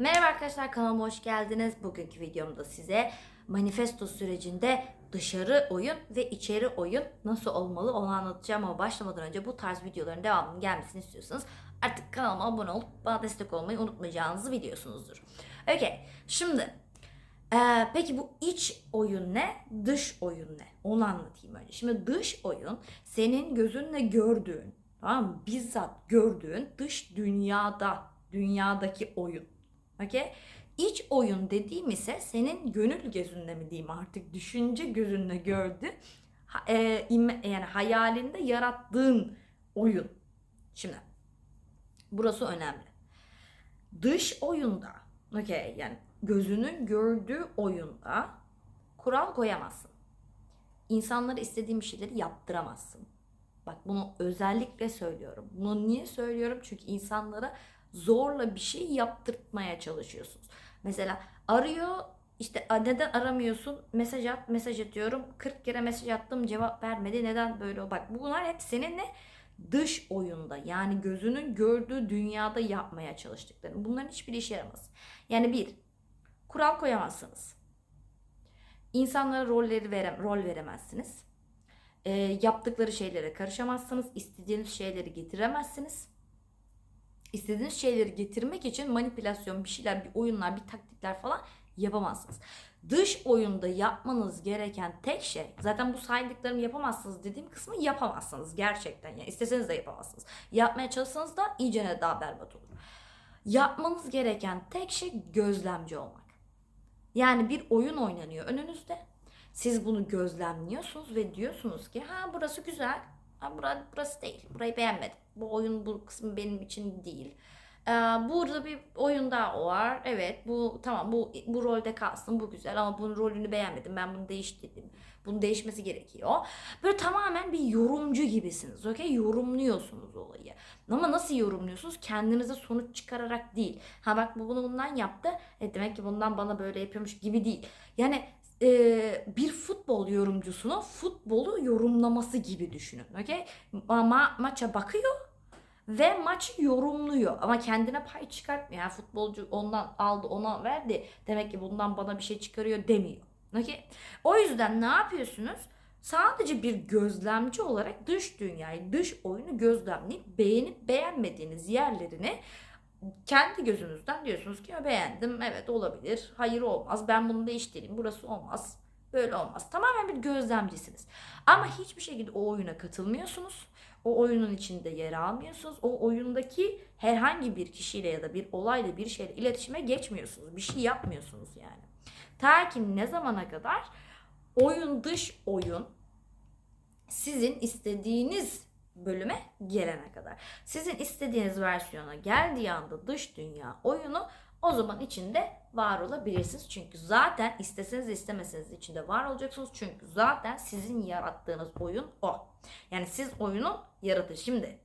Merhaba arkadaşlar kanalıma hoş geldiniz. Bugünkü videomda size manifesto sürecinde dışarı oyun ve içeri oyun nasıl olmalı onu anlatacağım ama başlamadan önce bu tarz videoların devamının gelmesini istiyorsanız artık kanalıma abone olup bana destek olmayı unutmayacağınızı biliyorsunuzdur. Okey şimdi ee, peki bu iç oyun ne? Dış oyun ne? Onu anlatayım önce. Şimdi dış oyun senin gözünle gördüğün, tamam mı? Bizzat gördüğün dış dünyada, dünyadaki oyun. Okey? İç oyun dediğim ise senin gönül gözünle mi diyeyim artık düşünce gözünle gördüğün e, yani hayalinde yarattığın oyun. Şimdi burası önemli. Dış oyunda okey yani gözünün gördüğü oyunda kural koyamazsın. İnsanlara istediğin bir şeyleri yaptıramazsın. Bak bunu özellikle söylüyorum. Bunu niye söylüyorum? Çünkü insanlara zorla bir şey yaptırtmaya çalışıyorsunuz. Mesela arıyor işte "A, neden aramıyorsun? Mesaj at, mesaj atıyorum. 40 kere mesaj attım cevap vermedi. Neden böyle? Bak bunlar hep seninle dış oyunda yani gözünün gördüğü dünyada yapmaya çalıştıkların. Bunların hiçbir işe yaramaz. Yani bir, kural koyamazsınız. İnsanlara rolleri verem, rol veremezsiniz. Ee, yaptıkları şeylere karışamazsınız. İstediğiniz şeyleri getiremezsiniz. İstediğiniz şeyleri getirmek için manipülasyon, bir şeyler, bir oyunlar, bir taktikler falan yapamazsınız. Dış oyunda yapmanız gereken tek şey, zaten bu saydıklarımı yapamazsınız dediğim kısmı yapamazsınız gerçekten. Yani isteseniz de yapamazsınız. Yapmaya çalışsanız da iyice ne daha berbat olur. Yapmanız gereken tek şey gözlemci olmak. Yani bir oyun oynanıyor önünüzde. Siz bunu gözlemliyorsunuz ve diyorsunuz ki ha burası güzel. Ha bura, burası değil. Burayı beğenmedim. Bu oyun bu kısmı benim için değil. Ee, burada bir oyun daha var. Evet bu tamam bu bu rolde kalsın bu güzel ama bunun rolünü beğenmedim. Ben bunu değiştirdim. Bunun değişmesi gerekiyor. Böyle tamamen bir yorumcu gibisiniz. Okey? Yorumluyorsunuz olayı. Ama nasıl yorumluyorsunuz? Kendinize sonuç çıkararak değil. Ha bak bu bunu bundan yaptı. E demek ki bundan bana böyle yapıyormuş gibi değil. Yani e, bir futbol yorumcusunu futbolu yorumlaması gibi düşünün. Okey? Ama maça bakıyor ve maçı yorumluyor ama kendine pay çıkartmıyor. Yani futbolcu ondan aldı ona verdi. Demek ki bundan bana bir şey çıkarıyor demiyor. Okey? O yüzden ne yapıyorsunuz? Sadece bir gözlemci olarak dış dünyayı, dış oyunu gözlemleyip beğenip beğenmediğiniz yerlerini kendi gözünüzden diyorsunuz ki "Ya beğendim, evet olabilir, hayır olmaz, ben bunu değiştireyim, burası olmaz, böyle olmaz. Tamamen bir gözlemcisiniz. Ama hiçbir şekilde o oyuna katılmıyorsunuz. O oyunun içinde yer almıyorsunuz. O oyundaki herhangi bir kişiyle ya da bir olayla bir şeyle iletişime geçmiyorsunuz. Bir şey yapmıyorsunuz yani. Ta ki ne zamana kadar oyun dış oyun sizin istediğiniz bölüme gelene kadar. Sizin istediğiniz versiyona geldiği anda dış dünya oyunu o zaman içinde var olabilirsiniz. Çünkü zaten isteseniz istemeseniz de içinde var olacaksınız. Çünkü zaten sizin yarattığınız oyun o. Yani siz oyunun yaratıcı. Şimdi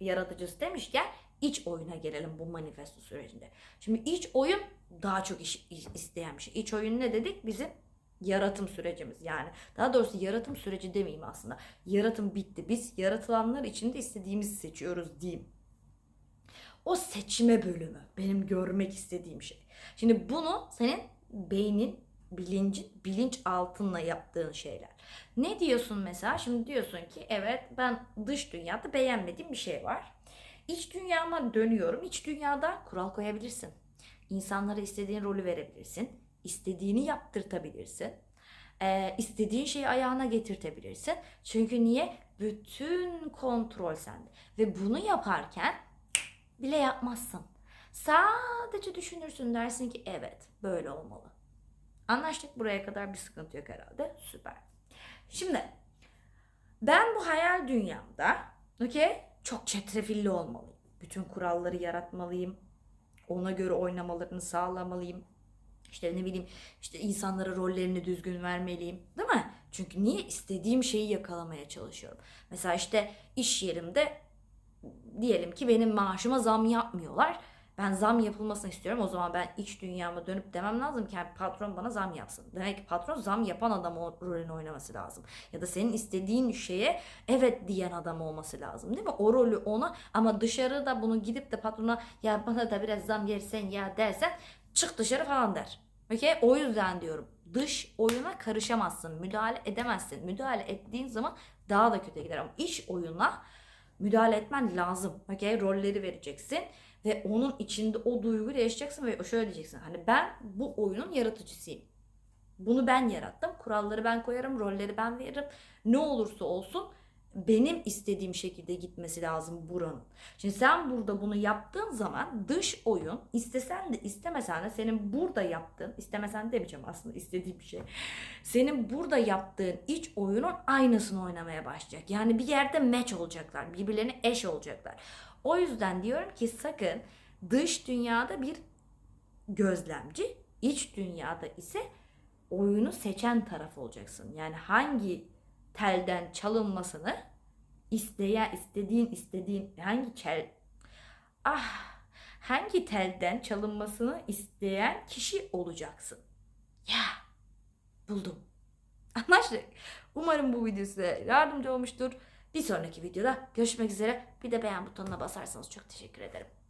yaratıcısı demişken iç oyuna gelelim bu manifesto sürecinde. Şimdi iç oyun daha çok iş- isteyen bir şey. İç oyun ne dedik? Bizim yaratım sürecimiz yani. Daha doğrusu yaratım süreci demeyeyim aslında. Yaratım bitti. Biz yaratılanlar içinde istediğimizi seçiyoruz diyeyim. O seçme bölümü benim görmek istediğim şey. Şimdi bunu senin beynin, bilincin, bilinç altınla yaptığın şeyler. Ne diyorsun mesela? Şimdi diyorsun ki evet ben dış dünyada beğenmediğim bir şey var. İç dünyama dönüyorum. İç dünyada kural koyabilirsin. İnsanlara istediğin rolü verebilirsin. İstediğini yaptırtabilirsin. Ee, istediğin şeyi ayağına getirtebilirsin. Çünkü niye? Bütün kontrol sende. Ve bunu yaparken bile yapmazsın. Sadece düşünürsün dersin ki evet böyle olmalı. Anlaştık buraya kadar bir sıkıntı yok herhalde. Süper. Şimdi ben bu hayal dünyamda okey çok çetrefilli olmalıyım. Bütün kuralları yaratmalıyım. Ona göre oynamalarını sağlamalıyım. İşte ne bileyim işte insanlara rollerini düzgün vermeliyim. Değil mi? Çünkü niye istediğim şeyi yakalamaya çalışıyorum. Mesela işte iş yerimde diyelim ki benim maaşıma zam yapmıyorlar. Ben zam yapılmasını istiyorum. O zaman ben iç dünyama dönüp demem lazım ki yani patron bana zam yapsın. Demek ki patron zam yapan adam o rolünü oynaması lazım. Ya da senin istediğin şeye evet diyen adam olması lazım değil mi? O rolü ona ama dışarıda bunu gidip de patrona ya bana da biraz zam yersen ya dersen çık dışarı falan der. Okey? O yüzden diyorum dış oyuna karışamazsın, müdahale edemezsin. Müdahale ettiğin zaman daha da kötü gider ama iç oyuna müdahale etmen lazım. Okey? Rolleri vereceksin ve onun içinde o duyguyla yaşayacaksın ve şöyle diyeceksin. Hani ben bu oyunun yaratıcısıyım. Bunu ben yarattım. Kuralları ben koyarım, rolleri ben veririm. Ne olursa olsun benim istediğim şekilde gitmesi lazım buranın. Şimdi sen burada bunu yaptığın zaman dış oyun istesen de istemesen de senin burada yaptığın, istemesen demeyeceğim aslında istediğim bir şey. Senin burada yaptığın iç oyunun aynısını oynamaya başlayacak. Yani bir yerde match olacaklar, birbirlerine eş olacaklar. O yüzden diyorum ki sakın dış dünyada bir gözlemci, iç dünyada ise oyunu seçen taraf olacaksın. Yani hangi telden çalınmasını isteyen istediğin istediğin hangi tel ah hangi telden çalınmasını isteyen kişi olacaksın. Ya buldum. Anlaştık. Umarım bu video size yardımcı olmuştur. Bir sonraki videoda görüşmek üzere. Bir de beğen butonuna basarsanız çok teşekkür ederim.